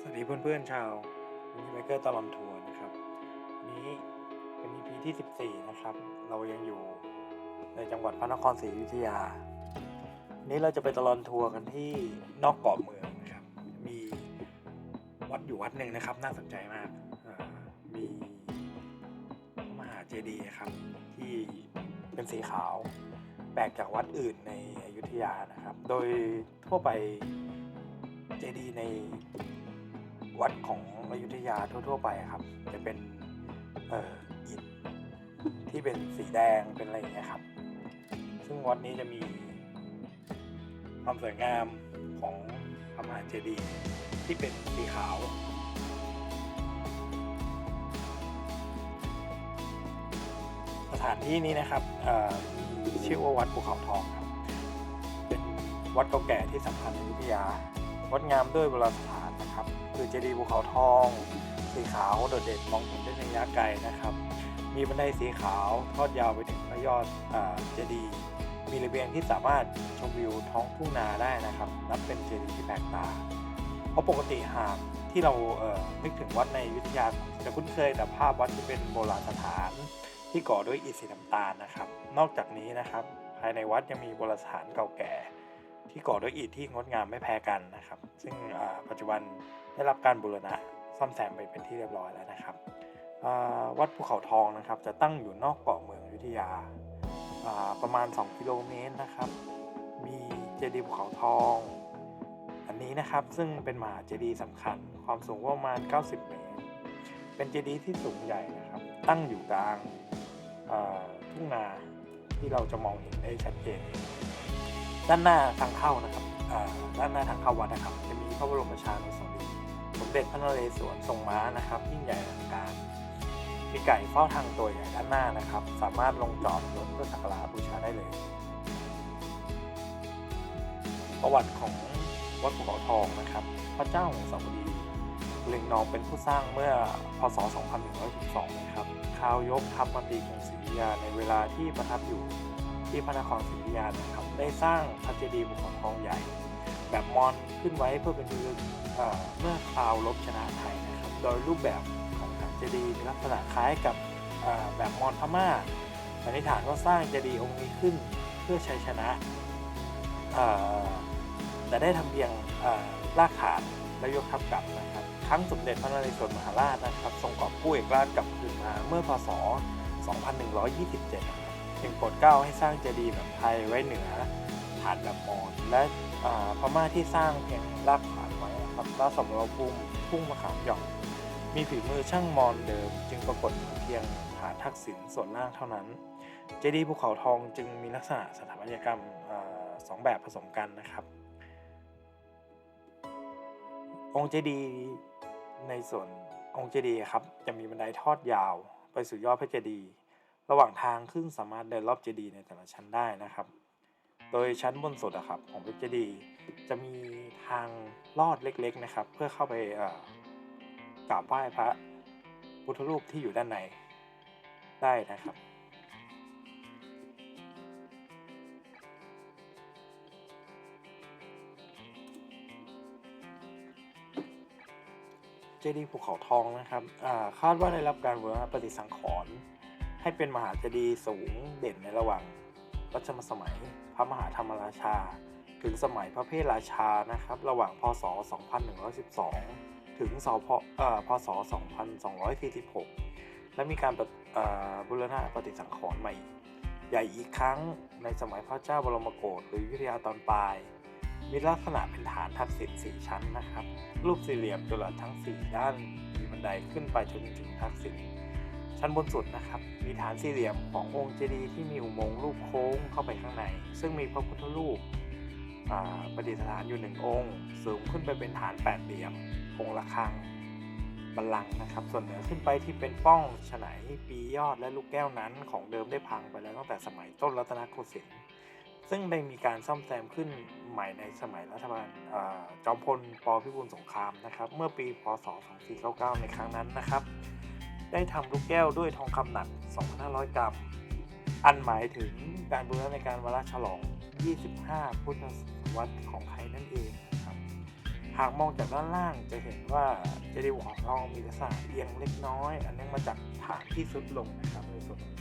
สวัสดีเพื่อนๆชาวมินิไบเกอร์ตลอดทัวร์นะครับนี้เป็น EP ที่ 14 นะครับ เรายังอยู่ในจังหวัดพระนครศรีอยุธยา นี้เราจะไปตลอดทัวร์กันที่นอกเกาะเมืองนะครับ มีวัดอยู่วัดหนึ่งนะครับ น่าสนใจมากมีมหาเจดีย์ครับที่เป็นสีขาวแปลกจากวัดอื่นในอยุธยานะครับ โดยทั่วไปเจดีย์ใน วัดของอยุธยาทั่ว ๆ ไปครับ จะเป็นเอ่ออิฐที่เป็นสีแดงเป็นอะไรอย่างเงี้ยครับ ซึ่งวัดนี้จะมีความสวยงามของพระมหาเจดีย์ที่เป็นสีขาวสถานที่นี้นะครับเชื่อว่าวัดภูเขาทองครับ เป็นวัดเก่าแก่ที่สำคัญในอยุธยา วัดงามด้วยโบราณสถานนะครับ คือเจดีย์ภูเขาทอง สีขาวโดดเด่นมองเห็นได้ในระยะไกลนะครับ มีบันไดสีขาวทอดยาวไปถึงพระยอดเจดีย์มีระเบียงที่สามารถชมวิวท้องทุ่งนาได้นะครับ นับเป็นเจดีย์ที่แปลกตา เพราะปกติหากที่เราเนึกถึงวัดในอยุธยาจะคุ้นเคยแต่ภาพวัดที่เป็นโบราณสถาน ที่ก่อด้วยอิฐสีน้ำตาลนะครับ นอกจากนี้นะครับ ภายในวัดยังมีโบราณสถานเก่าแก่ ที่ก่อด้วยอิฐที่งดงามไม่แพ้กันนะครับ ซึ่งปัจจุบันได้รับการบูรณะซ่อมแซมไปเป็นที่เรียบร้อยแล้วนะครับวัดภูเขาทองนะครับจะตั้งอยู่นอกเกาะเมืองอยุธยาประมาณ 2 กิโลเมตรนะครับ มีเจดีย์ภูเขาทอง อันนี้นะครับซึ่งเป็นมหาเจดีย์สำคัญ ความสูงประมาณ 90 เมตร เป็นเจดีย์ที่สูงใหญ่นะครับ ตั้งอยู่กลางทุ่งนาที่เราจะมองเห็นได้ชัดเจน ด้านหน้าทางเข้านะครับด้านหน้าทางเข้าวัดนะครับ จะมีพระบรมชานุสาวรีย์สมเด็จพระนเรศวรทรงม้านะครับ ยิ่งใหญ่อลังการ มีไก่เฝ้าทางตัวใหญ่ด้านหน้านะครับ สามารถลงจอดรถเพื่อสักการะบูชาได้เลย ประวัติของวัดภูเขาทองนะครับ พระเจ้าของสาวดีเล็งนองเป็นผู้สร้างเมื่อพศ 2112 นะครับข้าวยกทัพมาตีกรุงศรีอยุธยาในเวลาที่ประทับอยู่ที่พระนครศรีอยุธยานะครับ ได้สร้างพระเจดีย์ภูเขาทองใหญ่ แบบมอญขึ้นไว้เพื่อเป็นที่ระลึกเอ่อเมื่อคราวรบชนะไทยนะครับ โดยรูปแบบของพระเจดีย์มีลักษณะคล้ายกับแบบมอญพม่าสันนิษฐานว่าสร้างเจดีย์องค์นี้ขึ้นเพื่อชัยชนะแต่ได้ทำเพียงเอ่อลากขาดและยกทัพกลับนะครับ ครั้งสมเด็จพระนเรศวรมหาราชนะครับทรงกอบกู้เอกราชกลับคืนมาเมื่อพศ 2127 จึงโปรดเกล้าให้สร้างเจดีย์แบบไทยไว้เหนือฐานแบบมอญและพม่าที่สร้างเพียงรากฐานไว้ครับแล้วสมรภูมิทุ่งมะขามหย่องมีฝีมือช่างมอญเดิม จึงปรากฏเพียงฐานทักษิณส่วนล่างเท่านั้น เจดีย์ภูเขาทองจึงมีลักษณะสถาปัตยกรรมอสองแบบผสมกันนะครับ องค์เจดีย์ในส่วนองค์เจดีย์ครับจะมีบันไดทอดยาว ไปสู่ยอดพระเจดีย์ ระหว่างทางขึ้นสามารถเดินรอบเจดีย์ในแต่ละชั้นได้นะครับ โดยชั้นบนสุดอะครับของเจดีย์จะมีทางลอดเล็กๆนะครับ เพื่อเข้าไปกราบไหว้พระพุทธรูปที่อยู่ด้านในได้นะครับเจดีย์ภูเขาทองนะครับคาดว่าได้รับการบูรณะปฏิสังขรณ์ ให้เป็นมหาเจดีย์สูงเด่นในระหว่างรัชสมัยพระมหาธรรมราชา ถึงสมัยพระเพทราชานะครับ ระหว่างพศ 2112 ถึงสพเอ่อพศ 2246 และมีการบูรณะปฏิสังขรณ์ใหม่ ใหญ่อีกครั้งในสมัยพระเจ้าบรมโกศหรืออยุธยาตอนปลาย มีลักษณะเป็นฐานทักษิณสี่ชั้นนะครับ รูปสี่เหลี่ยมตลทั้ง 4 ด้านมีบันไดขึ้นไปจนถึงทักษิณ ชั้นบนสุดนะครับมีฐานสี่เหลี่ยมขององค์เจดีย์ที่มีอุโมงค์รูปโค้งเข้าไปข้างใน ซึ่งมีพระพุทธรูปประดิษฐานอยู่หนึ่งองค์ สูงขึ้นไปเป็นฐานแปดเหลี่ยมองค์ละฆังบัลลังก์นะครับ ส่วนเหนือขึ้นไปที่เป็นป้องฉไนปียอดและลูกแก้วนั้นของเดิมได้พังไปแล้วตั้งแต่สมัยต้นรัตนโกสินทร์ซึ่งได้มีการซ่อมแซมขึ้นใหม่ในสมัยรัฐบาลจอมพลปพิบูลสงครามนะครับ เมื่อปีพศ 2499 ในครั้งนั้นนะครับ ได้ทำลูกแก้วด้วยทองคำหนัก 2,500 กรัม อันหมายถึงการบูรณะในการวาระฉลอง 25 พุทธศตวรรษของไทยนั่นเองนะครับ หากมองจากด้านล่างจะเห็นว่าเจดีย์ภูเขาทองมีลักษณะเอียงเล็กน้อย อันเนื่องมาจากฐานที่สุดลงนะครับในส่วนนี้